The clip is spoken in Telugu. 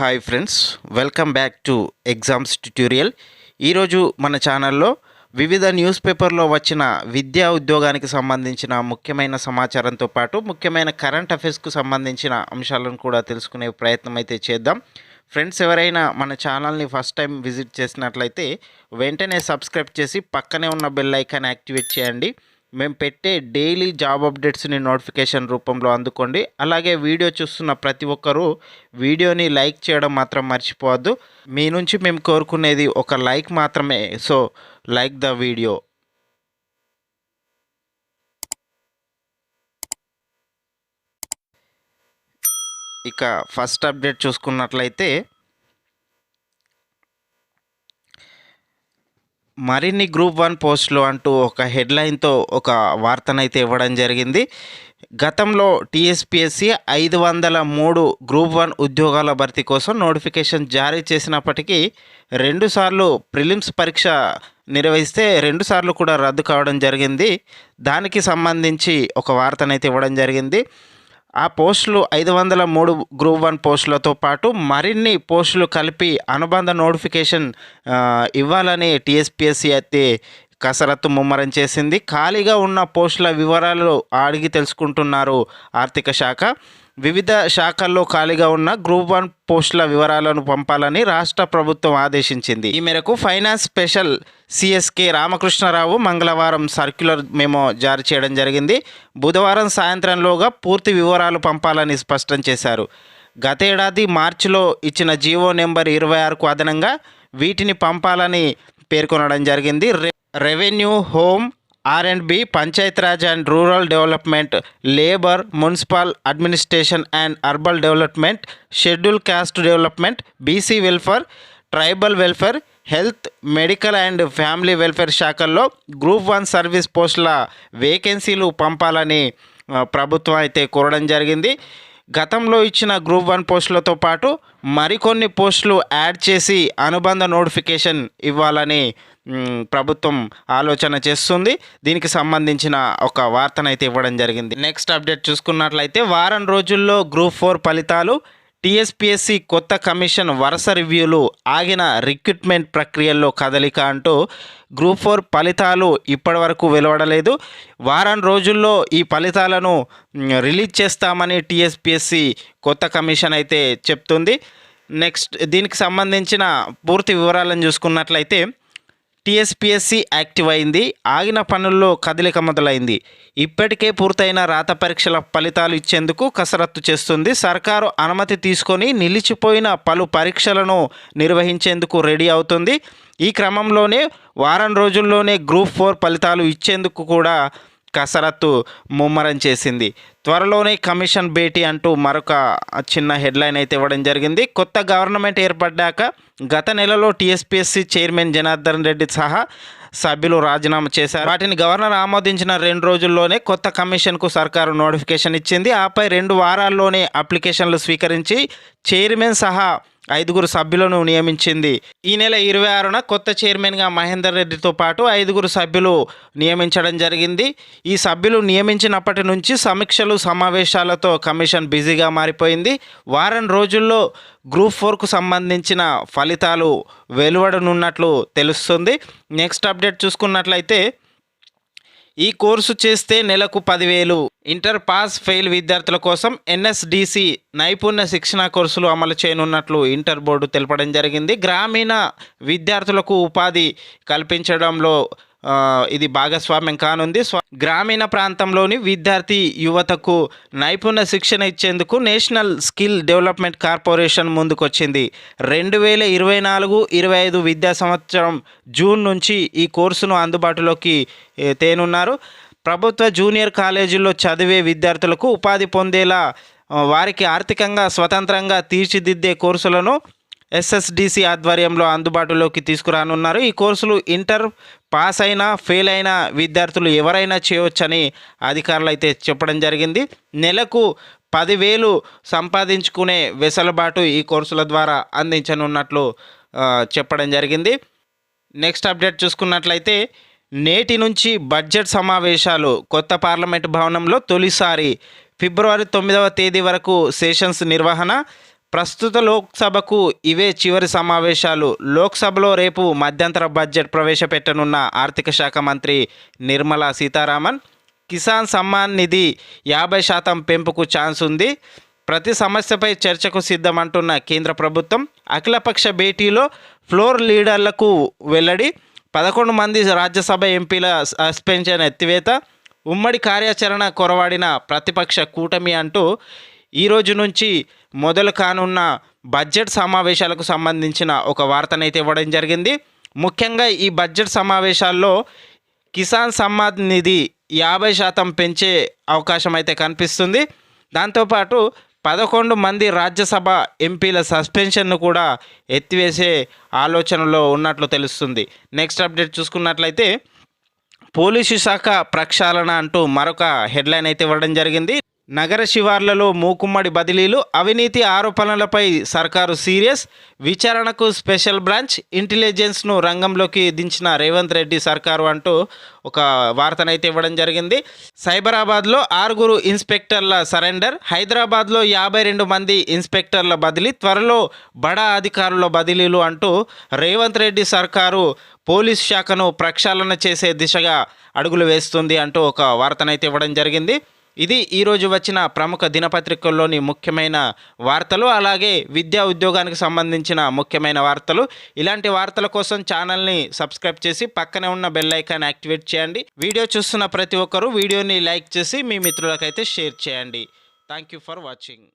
Hi friends welcome back to exams tutorial. ఈరోజు మన ఛానల్లో వివిధ న్యూస్ పేపర్లో వచ్చిన విద్యా ఉద్యోగానికి సంబంధించిన ముఖ్యమైన సమాచారంతో పాటు ముఖ్యమైన కరెంట్ అఫైర్స్కు సంబంధించిన అంశాలను కూడా తెలుసుకునే ప్రయత్నం అయితే చేద్దాం. ఫ్రెండ్స్ ఎవరైనా మన ఛానల్ని ఫస్ట్ టైం విజిట్ చేసినట్లయితే వెంటనే సబ్స్క్రైబ్ చేసి పక్కనే ఉన్న బెల్ ఐకాన్ యాక్టివేట్ చేయండి. మేము పెట్టే డైలీ జాబ్ అప్డేట్స్ని నోటిఫికేషన్ రూపంలో అందుకోండి. అలాగే వీడియో చూస్తున్న ప్రతి ఒక్కరూ వీడియోని లైక్ చేయడం మాత్రం మర్చిపోవద్దు. మీ నుంచి మేము కోరుకునేది ఒక లైక్ మాత్రమే. So like the video. ఇక ఫస్ట్ అప్డేట్ చూసుకున్నట్లయితే మరిన్ని గ్రూప్ వన్ పోస్టులు అంటూ ఒక హెడ్లైన్తో ఒక వార్తనైతే ఇవ్వడం జరిగింది. గతంలో టీఎస్పిఎస్సి ఐదు వందల మూడు గ్రూప్ వన్ ఉద్యోగాల భర్తీ కోసం నోటిఫికేషన్ జారీ చేసినప్పటికీ రెండుసార్లు ప్రిలిమ్స్ పరీక్ష నిర్వహిస్తే రెండుసార్లు కూడా రద్దు కావడం జరిగింది. దానికి సంబంధించి ఒక వార్తనైతే ఇవ్వడం జరిగింది. ఆ పోస్టులు ఐదు వందల మూడు గ్రూప్ వన్ పోస్టులతో పాటు మరిన్ని పోస్టులు కలిపి అనుబంధ నోటిఫికేషన్ ఇవ్వాలని టీఎస్పిఎస్సి అయితే కసరత్తు ముమ్మరం చేసింది. ఖాళీగా ఉన్న పోస్టుల వివరాలు అడిగి తెలుసుకుంటున్నారు ఆర్థిక శాఖ. వివిధ శాఖల్లో ఖాళీగా ఉన్న గ్రూప్ వన్ పోస్టుల వివరాలను పంపాలని రాష్ట్ర ప్రభుత్వం ఆదేశించింది. ఈ మేరకు ఫైనాన్స్ స్పెషల్ సిఎస్కే రామకృష్ణరావు మంగళవారం సర్క్యులర్ మెమో జారీ చేయడం జరిగింది. బుధవారం సాయంత్రంలోగా పూర్తి వివరాలు పంపాలని స్పష్టం చేశారు. గతేడాది మార్చిలో ఇచ్చిన జీవో నెంబర్ ఇరవై ఆరుకు అదనంగా వీటిని పంపాలని పేర్కొనడం జరిగింది. Revenue home R and B Panchayati Raj and rural development labour municipal administration and urban development schedule caste development BC welfare tribal welfare health medical and family welfare శాఖల్లో గ్రూప్ వన్ సర్వీస్ పోస్టుల వేకెన్సీలు పంపాలని ప్రభుత్వం అయితే కోరడం జరిగింది. గతంలో ఇచ్చిన గ్రూప్ వన్ పోస్టులతో పాటు మరికొన్ని పోస్టులు యాడ్ చేసి అనుబంధ నోటిఫికేషన్ ఇవ్వాలని ప్రభుత్వం ఆలోచన చేస్తుంది. దీనికి సంబంధించిన ఒక వార్తనైతే ఇవ్వడం జరిగింది. నెక్స్ట్ అప్డేట్ చూసుకున్నట్లయితే వారం రోజుల్లో గ్రూప్ ఫోర్ ఫలితాలు టీఎస్పిఎస్సి కొత్త కమిషన్ వరుస రివ్యూలు ఆగిన రిక్రూట్మెంట్ ప్రక్రియల్లో కదలిక అంటూ గ్రూప్ ఫోర్ ఫలితాలు ఇప్పటివరకు వెలువడలేదు. వారం రోజుల్లో ఈ ఫలితాలను రిలీజ్ చేస్తామని టీఎస్పిఎస్సి కొత్త కమిషన్ అయితే చెప్తుంది. నెక్స్ట్ దీనికి సంబంధించిన పూర్తి వివరాలను చూసుకున్నట్లయితే టీఎస్పీఎస్సీ యాక్టివ్ అయింది. ఆగిన పనుల్లో కదలిక మొదలైంది. ఇప్పటికే పూర్తయిన రాత పరీక్షల ఫలితాలు ఇచ్చేందుకు కసరత్తు చేస్తుంది. సర్కారు అనుమతి తీసుకొని నిలిచిపోయిన పలు పరీక్షలను నిర్వహించేందుకు రెడీ అవుతుంది. ఈ క్రమంలోనే వారం రోజుల్లోనే గ్రూప్ ఫోర్ ఫలితాలు ఇచ్చేందుకు కూడా కసరత్తు ముమ్మరం చేసింది. త్వరలోనే కమిషన్ భేటీ అంటూ మరొక చిన్న హెడ్లైన్ అయితే ఇవ్వడం జరిగింది. కొత్త గవర్నమెంట్ ఏర్పడ్డాక గత నెలలో టీఎస్పీఎస్సీ చైర్మన్ జనార్దన్ రెడ్డి సహా సభ్యులు రాజీనామా చేశారు. వాటిని గవర్నర్ ఆమోదించిన రెండు రోజుల్లోనే కొత్త కమిషన్కు సర్కారు నోటిఫికేషన్ ఇచ్చింది. ఆపై రెండు వారాల్లోనే అప్లికేషన్లు స్వీకరించి చైర్మన్ సహా ఐదుగురు సభ్యులను నియమించింది. ఈ నెల ఇరవై ఆరున కొత్త చైర్మన్గా మహేందర్ రెడ్డితో పాటు ఐదుగురు సభ్యులు నియమించడం జరిగింది. ఈ సభ్యులు నియమించినప్పటి నుంచి సమీక్షలు సమావేశాలతో కమిషన్ బిజీగా మారిపోయింది. వారం రోజుల్లో గ్రూప్ ఫోర్కు సంబంధించిన ఫలితాలు వెలువడనున్నట్లు తెలుస్తుంది. నెక్స్ట్ అప్డేట్ చూసుకున్నట్లయితే ఈ కోర్సు చేస్తే నెలకు పదివేలు. ఇంటర్ పాస్ ఫెయిల్ విద్యార్థుల కోసం ఎన్ఎస్డిసి నైపుణ్య శిక్షణ కోర్సులు అమలు చేయనున్నట్లు ఇంటర్ బోర్డు తెలపడం జరిగింది. గ్రామీణ విద్యార్థులకు ఉపాధి కల్పించడంలో ఇది భాగస్వామ్యం కానుంది. స్వ గ్రామీణ ప్రాంతంలోని విద్యార్థి యువతకు నైపుణ్య శిక్షణ ఇచ్చేందుకు నేషనల్ స్కిల్ డెవలప్మెంట్ కార్పొరేషన్ ముందుకొచ్చింది. రెండు వేల ఇరవై నాలుగు ఇరవై ఐదు విద్యా సంవత్సరం జూన్ నుంచి ఈ కోర్సును అందుబాటులోకి తేనున్నారు. ప్రభుత్వ జూనియర్ కాలేజీల్లో చదివే విద్యార్థులకు ఉపాధి పొందేలా వారికి ఆర్థికంగా స్వతంత్రంగా తీర్చిదిద్దే కోర్సులను ఎస్ఎస్డిసి ఆధ్వర్యంలో అందుబాటులోకి తీసుకురానున్నారు. ఈ కోర్సులు ఇంటర్ పాస్ అయినా ఫెయిల్ అయిన విద్యార్థులు ఎవరైనా చేయవచ్చని అధికారులు అయితే చెప్పడం జరిగింది. నెలకు పదివేలు సంపాదించుకునే వెసులుబాటు ఈ కోర్సుల ద్వారా అందించనున్నట్లు చెప్పడం జరిగింది. నెక్స్ట్ అప్డేట్ చూసుకున్నట్లయితే నేటి నుంచి బడ్జెట్ సమావేశాలు కొత్త పార్లమెంట్ భవనంలో తొలిసారి ఫిబ్రవరి తొమ్మిదవ తేదీ వరకు సెషన్స్ నిర్వహణ. ప్రస్తుత లోక్సభకు ఇవే చివరి సమావేశాలు. లోక్సభలో రేపు మధ్యంతర బడ్జెట్ ప్రవేశపెట్టనున్న ఆర్థిక శాఖ మంత్రి నిర్మలా సీతారామన్ కిసాన్ సమ్మాన్ నిధి యాభై శాతం పెంపుకు ఛాన్స్ ఉంది. ప్రతి సమస్యపై చర్చకు సిద్ధమంటున్న కేంద్ర ప్రభుత్వం అఖిలపక్ష భేటీలో ఫ్లోర్ లీడర్లకు వెల్లడి పదకొండు మంది రాజ్యసభ ఎంపీల సస్పెన్షన్ ఎత్తివేత ఉమ్మడి కార్యాచరణ కొరవాడిన ప్రతిపక్ష కూటమి అంటూ ఈ రోజు నుంచి మొదలు కానున్న బడ్జెట్ సమావేశాలకు సంబంధించిన ఒక వార్తనైతే ఇవ్వడం జరిగింది. ముఖ్యంగా ఈ బడ్జెట్ సమావేశాల్లో కిసాన్ సమ్మాన్ నిధి యాభై శాతం పెంచే అవకాశం అయితే కనిపిస్తుంది. దాంతోపాటు పదకొండు మంది రాజ్యసభ ఎంపీల సస్పెన్షన్ను కూడా ఎత్తివేసే ఆలోచనలో ఉన్నట్లు తెలుస్తుంది. నెక్స్ట్ అప్డేట్ చూసుకున్నట్లయితే పోలీసు శాఖ ప్రక్షాళన అంటూ మరొక హెడ్లైన్ అయితే ఇవ్వడం జరిగింది. నగర శివార్లలో మూకుమ్మడి బదిలీలు అవినీతి ఆరోపణలపై సర్కారు సీరియస్ విచారణకు స్పెషల్ బ్రాంచ్ ఇంటెలిజెన్స్ను రంగంలోకి దించిన రేవంత్ రెడ్డి సర్కారు అంటూ ఒక వార్తనైతే ఇవ్వడం జరిగింది. సైబరాబాద్లో ఆరుగురు ఇన్స్పెక్టర్ల సరెండర్ హైదరాబాద్లో యాభై రెండు మంది ఇన్స్పెక్టర్ల బదిలీ త్వరలో బడా అధికారుల బదిలీలు అంటూ రేవంత్ రెడ్డి సర్కారు పోలీస్ శాఖను ప్రక్షాళన చేసే దిశగా అడుగులు వేస్తుంది అంటూ ఒక వార్తనైతే ఇవ్వడం జరిగింది. ఇది ఈరోజు వచ్చిన ప్రముఖ దినపత్రికల్లోని ముఖ్యమైన వార్తలు అలాగే విద్యా ఉద్యోగానికి సంబంధించిన ముఖ్యమైన వార్తలు. ఇలాంటి వార్తల కోసం ఛానల్ని సబ్స్క్రైబ్ చేసి పక్కనే ఉన్న బెల్ ఐకాన్ యాక్టివేట్ చేయండి. వీడియో చూస్తున్న ప్రతి ఒక్కరూ వీడియోని లైక్ చేసి మీ మిత్రులకైతే షేర్ చేయండి. Thank you for watching.